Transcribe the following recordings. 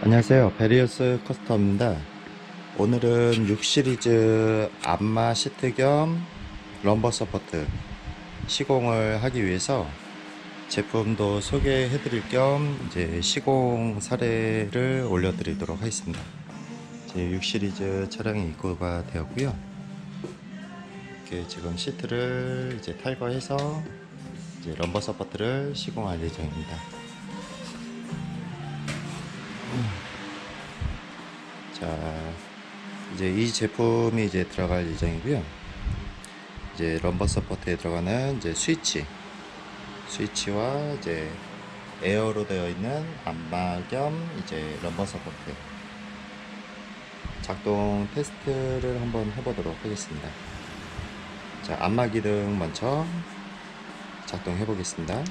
안녕하세요. 베리어스 커스텀입니다. 오늘은 6 시리즈 안마 시트 겸 럼버 서포트 시공을 하기 위해서 제품도 소개해 드릴 겸 이제 시공 사례를 올려 드리도록 하겠습니다. 제 6 시리즈 차량이 입고가 되었고요. 이렇게 지금 시트를 이제 탈거해서 이제 럼버 서포트를 시공할 예정입니다. 자, 이제 이 제품이 이제 들어갈 예정이고요. 이제 럼버 서포트에 들어가는 이제 스위치, 스위치와 이제 에어로 되어 있는 안마 겸 이제 럼버 서포트 작동 테스트를 한번 해보도록 하겠습니다. 자, 안마 기능 먼저 작동해 보겠습니다.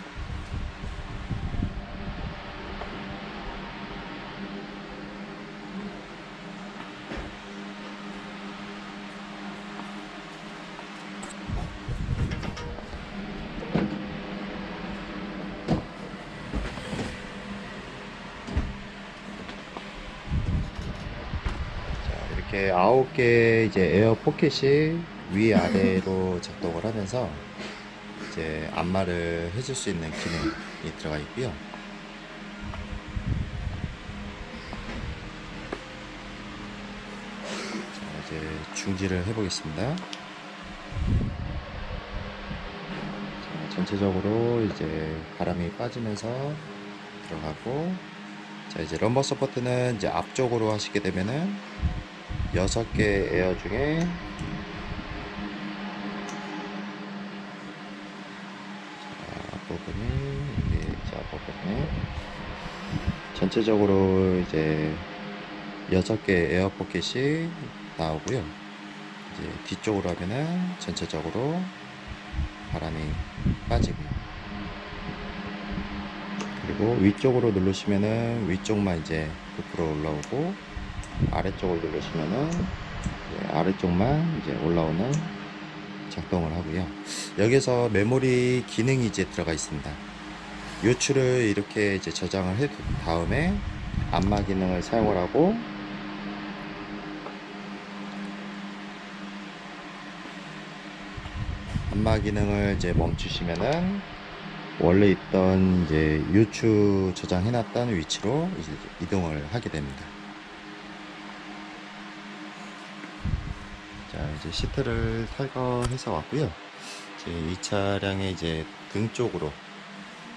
자, 이렇게 아홉 개 이제 에어 포켓이 위 아래로 작동을 하면서 이제 안마를 해줄 수 있는 기능이 들어가 있고요. 자, 이제 중지를 해보겠습니다. 자, 전체적으로 이제 바람이 빠지면서 들어가고 자 이제 럼버 서포트는 이제 앞쪽으로 하시게 되면은 여섯 개 에어 중에 자, 앞부분이 이게 이제 앞부분이 전체적으로 이제 여섯 개 에어 포켓이 나오고요. 이제 뒤쪽으로 하면은 전체적으로 바람이 빠지고요. 그리고 위쪽으로 누르시면은 위쪽만 이제 부풀어 올라오고 아래쪽을 누르시면은 아래쪽만 이제 올라오는 작동을 하고요. 여기서 메모리 기능이 이제 들어가 있습니다. 요추를 이렇게 이제 저장을 해 다음에 안마 기능을 사용을 하고 안마 기능을 이제 멈추시면은 원래 있던 이제 유추 저장해놨던 위치로 이동을 하게 됩니다. 자 이제 시트를 탈거해서 왔고요. 이제 이 차량의 이제 등 쪽으로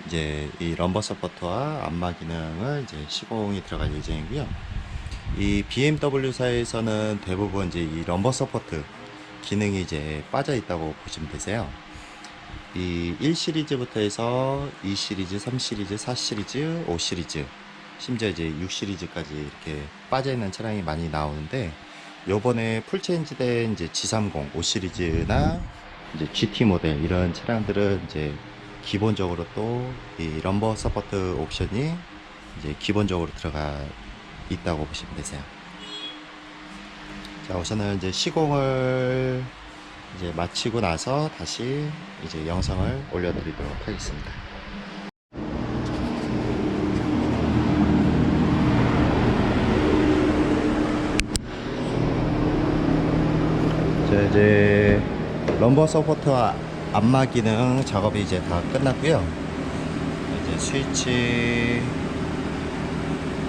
이제 이 럼버 서포트와 안마 기능을 이제 시공이 들어갈 예정이고요. 이 BMW사에서는 대부분 이제 이 럼버 서포트 기능이 이제 빠져 있다고 보시면 되세요. 이 1시리즈부터 해서 2시리즈, 3시리즈, 4시리즈, 5시리즈, 심지어 이제 6시리즈까지 이렇게 빠져 있는 차량이 많이 나오는데 요번에 풀체인지 된 이제 G30, 5 시리즈나 이제 GT 모델 이런 차량들은 이제 기본적으로 또 이 럼버 서포트 옵션이 이제 기본적으로 들어가 있다고 보시면 되세요. 자, 우선은 이제 시공을 이제 마치고 나서 다시 이제 영상을 올려드리도록 하겠습니다. 자, 이제 럼버 서포트와 안마 기능 작업이 이제 다 끝났고요. 이제 스위치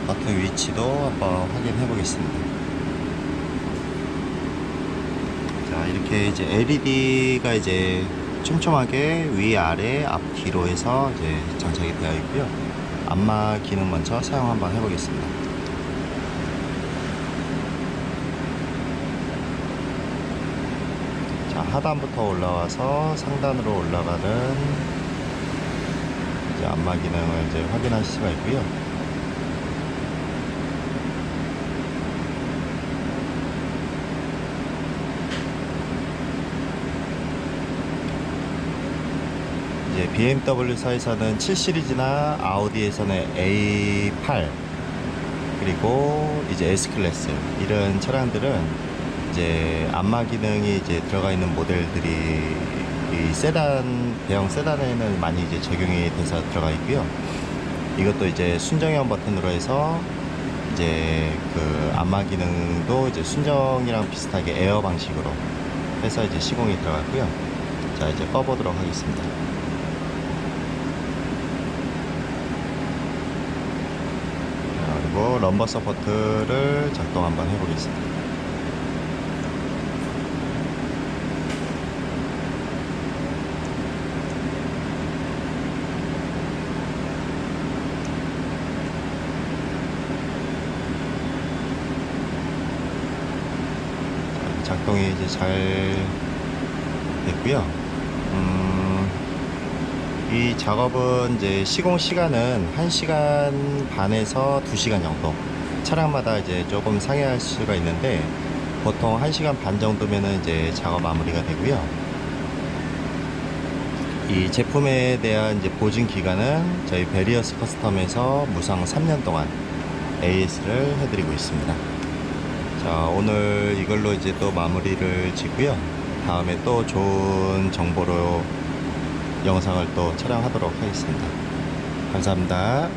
버튼 위치도 한번 확인해 보겠습니다. 자 이렇게 이제 LED가 이제 촘촘하게 위 아래 앞 뒤로 해서 이제 장착이 되어 있고요 안마 기능 먼저 사용 한번 해보겠습니다 자 하단부터 올라와서 상단으로 올라가는 이제 안마 기능을 이제 확인하실 수가 있고요. 이제 BMW사에서는 7 시리즈나 아우디에서는 A8 그리고 이제 S 클래스 이런 차량들은 이제 안마 기능이 이제 들어가 있는 모델들이 이 세단 대형 세단에는 많이 이제 적용이 돼서 들어가 있고요. 이것도 이제 순정형 버튼으로 해서 이제 그 안마 기능도 이제 순정이랑 비슷하게 에어 방식으로 해서 이제 시공이 들어갔고요. 자 이제 꺼보도록 하겠습니다. 자, 그리고 럼버 서포트를 작동 한번 해보겠습니다. 자, 작동이 이제 잘 됐고요. 음, 이 작업은 이제 시공 시간은 1시간 반에서 2시간 정도. 차량마다 이제 조금 상회할 수가 있는데 보통 1시간 반 정도면은 이제 작업 마무리가 되고요. 이 제품에 대한 이제 보증 기간은 저희 베리어스 커스텀에서 무상 3년 동안 AS를 해드리고 있습니다. 자, 오늘 이걸로 이제 또 마무리를 짓고요. 다음에 또 좋은 정보로 영상을 또 촬영하도록 하겠습니다. 감사합니다.